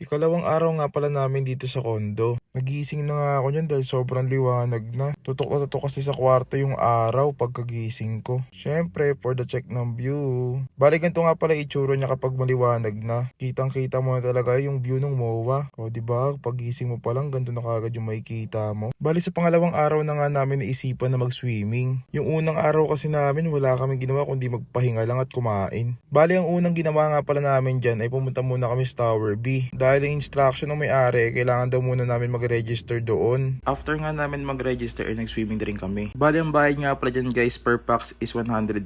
Ikalawang araw nga pala namin dito sa kondo. Nagising na nga ako niyan dahil sobrang liwanag na. Tutok na tutok kasi sa kwarto yung araw pagkagising ko. Syempre, for the check ng view. Bali ganito nga pala itsura niya kapag maliwanag na. Kitang kita mo na talaga yung view ng MOA. O diba, pagising mo pa lang, ganito na kagad yung makikita mo. Bali sa pangalawang araw na nga namin naisipan na mag-swimming. Yung unang araw kasi namin wala kaming ginawa kundi magpahinga lang at kumain. Bali ang unang ginawa nga pala namin dyan ay pumunta muna kami sa Tower B. Dahil ang instruction ng may-ari, kailangan daw muna namin mag-register doon. After nga namin mag-register, ay nag-swimming na rin kami. Bali ang bayad nga pala dyan guys per pax is 150.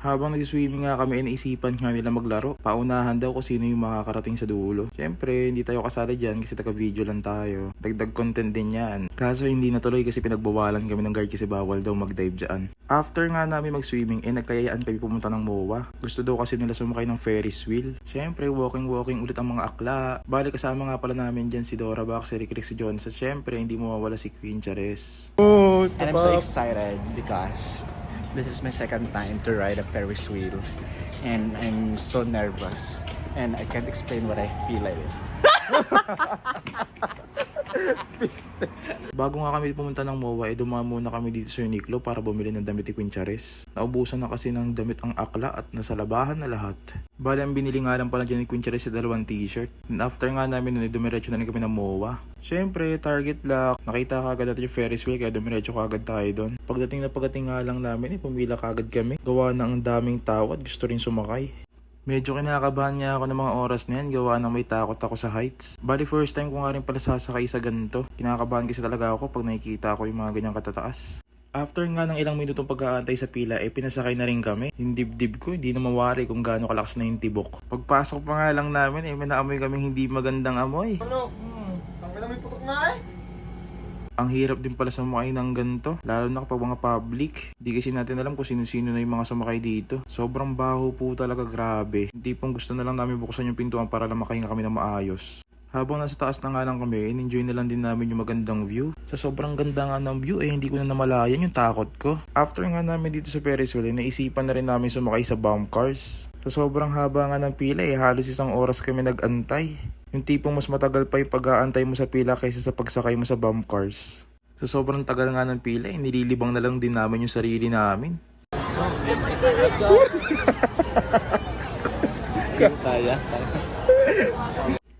Habang nag-swimming nga kami, ay naisipan nga nila maglaro. Paunahan daw kung sino yung makakarating sa dulo. Siyempre, hindi tayo kasali dyan kasi taga-video lang tayo. Dagdag content din yan. Kaso hindi natuloy kasi pinagbawalan kami ng guard kasi bawal daw mag-dive dyan. After nga namin mag-swimming, eh nagkayayaan kami pumunta ng MOA. Gusto daw kasi nila sumakay ng Ferris wheel. Siyempre, walking-walking ulit ang mga akla. Bali kasama nga pala namin dyan si Dora Bak, si Rick Rick, si John. Sa siyempre, hindi mawawala si Queen Chares. And I'm so excited because this is my second time to ride a Ferris wheel. And I'm so nervous. And I can't explain what I feel like. Bago nga kami pumunta ng MOA, eh dumaan muna kami dito sa Uniqlo para bumili ng damit ni Queen Chares. Naubusan na kasi ng damit ang akla at nasa labahan na lahat. Bali ang binili nga lang pala dyan ni Queen Chares sa dalawang t-shirt. And after nga namin nun, eh, dumiretso na rin kami ng MOA. Siyempre, target lock. Nakita kagad natin yung Ferris wheel kaya dumiretso kagad tayo doon. Pagdating na pagdating nga lang namin, eh, pumila kagad kami. Gawa na ang daming tao at gusto rin sumakay. Medyo kinakabahan niya ako ng mga oras na yan, gawa ng may takot ako sa heights. Bali first time ko nga rin pala sasakay sa ganito. Kinakabahan kasi talaga ako pag nakikita ko yung mga ganyang katataas. After nga ng ilang minutong pag-aantay sa pila, eh pinasakay na rin kami. Yung dibdib ko, hindi na mawari kung gaano kalakas na yung tibok. Pagpasok pa nga lang namin, eh may naamoy kaming hindi magandang amoy. Ano? Hmm. Ang ganda may putok nga eh. Ang hirap din pala sumakay ng ganito, lalo na kapag mga public. Di kasi natin alam kung sino-sino na yung mga sumakay dito. Sobrang baho po talaga, grabe. Hindi pong gusto na lang namin buksan yung pintuan para lang makahinga kami ng maayos. Habang nasa taas na nga lang kami, in-enjoy na lang din namin yung magandang view. Sa sobrang ganda nga ng view, eh hindi ko na namalayan yung takot ko. After nga namin dito sa Ferris wheel, eh, naisipan na rin namin sumakay sa bump cars. Sa sobrang haba nga ng pila, eh halos isang oras kami nag-antay. Yung tipong mas matagal pa yung pag-aantay mo sa pila kaysa sa pagsakay mo sa bump cars. Sa sobrang tagal nga ng pila, eh, nililibang na lang din namin yung sarili namin.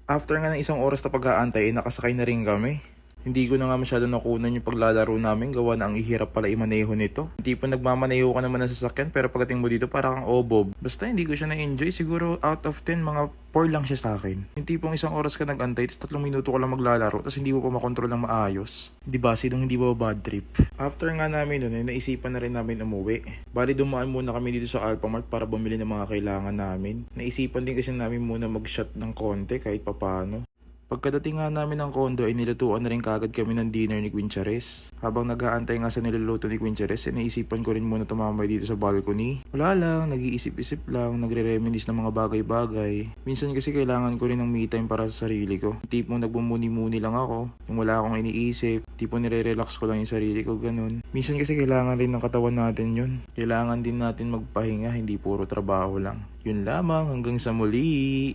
After nga ng isang oras na pag-aantay, eh, nakasakay na rin kami. Hindi ko na nga masyado nakunan yung paglalaro namin gawa na ang ihirap pala imaneho nito. Hindi po nagmamaneho ka naman ng sasakyan pero pagdating mo dito para kang obob. Basta hindi ko siya na-enjoy. Siguro out of 10 mga 4 lang siya sa akin. Yung tipong isang oras ka nag-antay tapos tatlong minuto ka lang maglalaro tapos hindi mo pa makontrol ng maayos. Di ba? Sinong hindi ba bad trip? After nga namin nun, eh, naisipan na rin namin umuwi. Bali dumaan muna kami dito sa Alphamart para bumili ng mga kailangan namin. Naisipan din kasi namin muna mag-shot ng konti kahit papano. Pagkadating nga namin ng kondo ay nilutuan na rin kagad kami ng dinner ni Queen Chares. Habang nag-aantay nga sa niluluto ni Queen Chares, eh, naisipan ko rin muna tumambay dito sa balcony. Wala lang, nag-iisip-isip lang, nagre-reminis ng mga bagay-bagay. Minsan kasi kailangan ko rin ng me time para sa sarili ko. Tipong nagbumuni-muni lang ako, yung wala akong iniisip, tipong nire-relax ko lang yung sarili ko, ganun. Minsan kasi kailangan rin ng katawan natin yun. Kailangan din natin magpahinga, hindi puro trabaho lang. Yun lamang, hanggang sa muli!